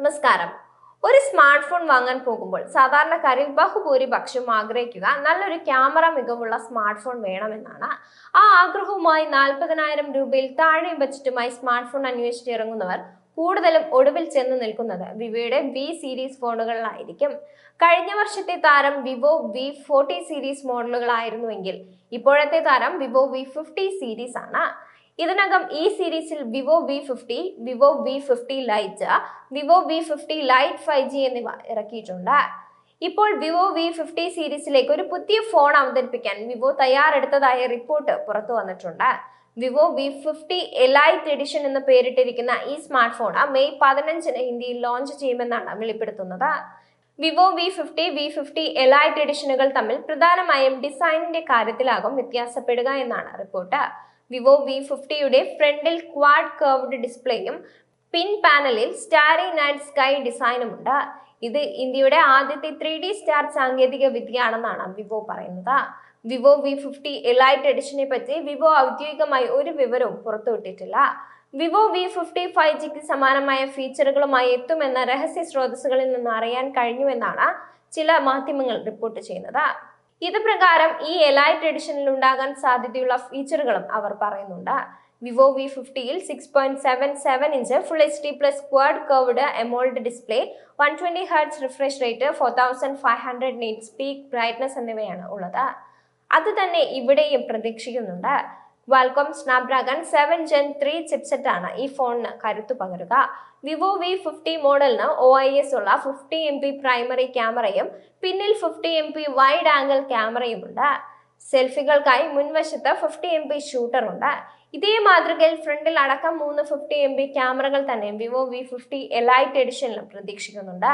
നമസ്കാരം. ഒരു smart phone വാങ്ങാൻ പോകുമ്പോൾ സാധാരണക്കാരിൽ ബഹുഭൂരിപക്ഷം ആഗ്രഹിക്കുക നല്ലൊരു ക്യാമറ മികവുള്ള സ്മാർട്ട് ഫോൺ വേണമെന്നാണ്. ആ ആഗ്രഹവുമായി നാൽപ്പതിനായിരം രൂപയിൽ താഴെ ബജറ്റുമായി സ്മാർട്ട് ഫോൺ അന്വേഷിച്ച് ഇറങ്ങുന്നവർ കൂടുതലും ഒടുവിൽ ചെന്ന് നിൽക്കുന്നത് വിവോയുടെ വി സീരീസ് ഫോണുകളിലായിരിക്കും. കഴിഞ്ഞ വർഷത്തെ താരം വിവോ വി ഫോർട്ടി സീരീസ് മോഡലുകളായിരുന്നുവെങ്കിൽ ഇപ്പോഴത്തെ താരം വിവോ വി ഫിഫ്റ്റി സീരീസ് ആണ് ഇതിനകം ഈ സീരീസിൽ Vivo V fifty Vivo V fifty lite Vivo V fifty lite five G എന്നിവ ഇറക്കിയിട്ടുണ്ട്. ഇപ്പോൾ വിവോ വി ഫിഫ്റ്റി സീരീസിലേക്ക് ഒരു പുതിയ ഫോൺ അവതരിപ്പിക്കാൻ വിവോ തയ്യാറെടുത്തതായ റിപ്പോർട്ട് പുറത്തു വന്നിട്ടുണ്ട്. Vivo V fifty elite edition എന്ന് പേരിട്ടിരിക്കുന്ന ഈ സ്മാർട്ട് ഫോൺ മെയ് പതിനഞ്ചിന് ഇന്ത്യയിൽ ലോഞ്ച് ചെയ്യുമെന്നാണ് വെളിപ്പെടുത്തുന്നത്. Vivo V fifty V fifty elite എഡിഷനുകൾ തമ്മിൽ പ്രധാനമായും ഡിസൈനിന്റെ കാര്യത്തിലാകും വ്യത്യാസപ്പെടുക എന്നാണ് റിപ്പോർട്ട്. വിവോ വി ഫിഫ്റ്റിയുടെ ഫ്രണ്ടിൽ ക്വാഡ് കർവ്ഡ് ഡിസ്പ്ലേയും പിൻ പാനലിൽ സ്റ്റാറി നൈറ്റ് സ്കൈ ഡിസൈനുമുണ്ട്. ഇത് ഇന്ത്യയുടെ ആദ്യത്തെ ത്രീ ഡി സ്റ്റാർ സാങ്കേതിക വിദ്യയാണെന്നാണ് വിവോ പറയുന്നത്. വിവോ വി ഫിഫ്റ്റി എലൈറ്റ് എഡിഷനെ പറ്റി വിവോ ഔദ്യോഗികമായി ഒരു വിവരവും പുറത്തുവിട്ടിട്ടില്ല. വിവോ വി ഫിഫ്റ്റി ഫൈവ് ജിക്ക് സമാനമായ ഫീച്ചറുകളുമായി എത്തുമെന്ന രഹസ്യ സ്രോതസ്സുകളിൽ നിന്ന് അറിയാൻ കഴിഞ്ഞുവെന്നാണ് ചില മാധ്യമങ്ങൾ റിപ്പോർട്ട് ചെയ്യുന്നത്. ഇത് പ്രകാരം ഈ എലൈറ്റ് എഡിഷനിൽ ഉണ്ടാകാൻ സാധ്യതയുള്ള ഫീച്ചറുകളും അവർ പറയുന്നുണ്ട്. Vivo V ഫിഫ്റ്റിയിൽ six point seven seven inch full H D plus quad curved AMOLED display one twenty hertz refresh rate four thousand five hundred nit peak brightness എന്നിവയാണ് ഉള്ളത്. അത് തന്നെ ഇവിടെയും പ്രതീക്ഷിക്കുന്നുണ്ട്. Qualcomm Snapdragon seven gen three chipset ആണ് ഈ ഫോണിന് കരുത്തു പകരുക. വിവോ വി ഫിഫ്റ്റി മോഡലിന് ഒ ഐ എസ് ഉള്ള ഫിഫ്റ്റി എം പി പ്രൈമറി ക്യാമറയും പിന്നിൽ fifty M P wide angle ക്യാമറയുമുണ്ട് സെൽഫികൾക്കായി മുൻവശത്ത് ഫിഫ്റ്റി എം പി ഷൂട്ടറുണ്ട് ഇതേ മാതൃകയിൽ ഫ്രണ്ടിൽ അടക്കം മൂന്ന് ഫിഫ്റ്റി എം ബി ക്യാമറകൾ തന്നെ വിവോ വി ഫിഫ്റ്റി എലൈറ്റ് എഡിഷനിലും പ്രതീക്ഷിക്കുന്നുണ്ട്.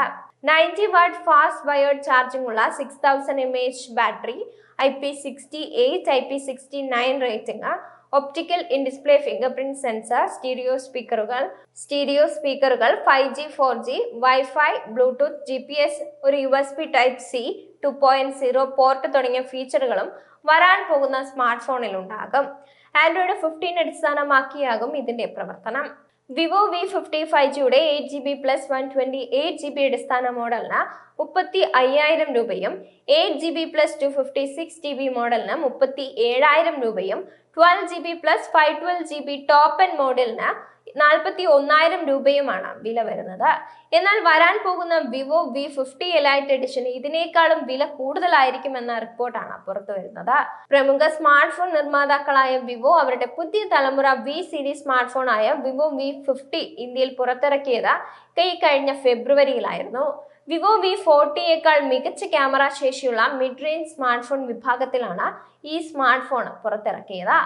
Ninety watt fast wired charging ഉള്ള six thousand M H battery I P sixty eight I P sixty nine rating optical in display fingerprint sensor stereo സ്പീക്കറുകൾ stereo സ്പീക്കറുകൾ five G four G wifi bluetooth G P S ഒരു U S B type C two point zero port തുടങ്ങിയ ഫീച്ചറുകളും വരാൻ പോകുന്ന smart ഫോണിൽ ഉണ്ടാകും Android fifteen അടിസ്ഥാനമാക്കിയാകും ഇതിന്റെ പ്രവർത്തനം. വിവോ വി ഫിഫ്റ്റി ഫൈവ് ജിയുടെ eight G B plus one twenty eight G B അടിസ്ഥാന മോഡലിന് മുപ്പത്തി അയ്യായിരം രൂപയും eight G B plus two fifty six G B മോഡലിന് മുപ്പത്തി ഏഴായിരം രൂപയും twelve G B plus five twelve G B top end മോഡലിന് നാൽപ്പത്തി ഒന്നായിരം രൂപയുമാണ് വില വരുന്നത്. എന്നാൽ വരാൻ പോകുന്ന വിവോ വി ഫിഫ്റ്റി എലൈറ്റ് എഡിഷന് ഇതിനേക്കാളും വില കൂടുതലായിരിക്കുമെന്ന റിപ്പോർട്ടാണ് പുറത്തു വരുന്നത്. പ്രമുഖ സ്മാർട്ട് ഫോൺ നിർമ്മാതാക്കളായ വിവോ അവരുടെ പുതിയ തലമുറ വി സീരീസ് സ്മാർട്ട് ഫോൺ ആയ വിവോ വി ഫിഫ്റ്റി ഇന്ത്യയിൽ പുറത്തിറക്കിയത് കൈ കഴിഞ്ഞ ഫെബ്രുവരിയിലായിരുന്നു. വിവോ വി ഫോർട്ടിയേക്കാൾ മികച്ച ക്യാമറ ശേഷിയുള്ള മിഡ് റേഞ്ച് സ്മാർട്ട് ഫോൺ വിഭാഗത്തിലാണ് ഈ സ്മാർട്ട് ഫോൺ പുറത്തിറക്കിയത്.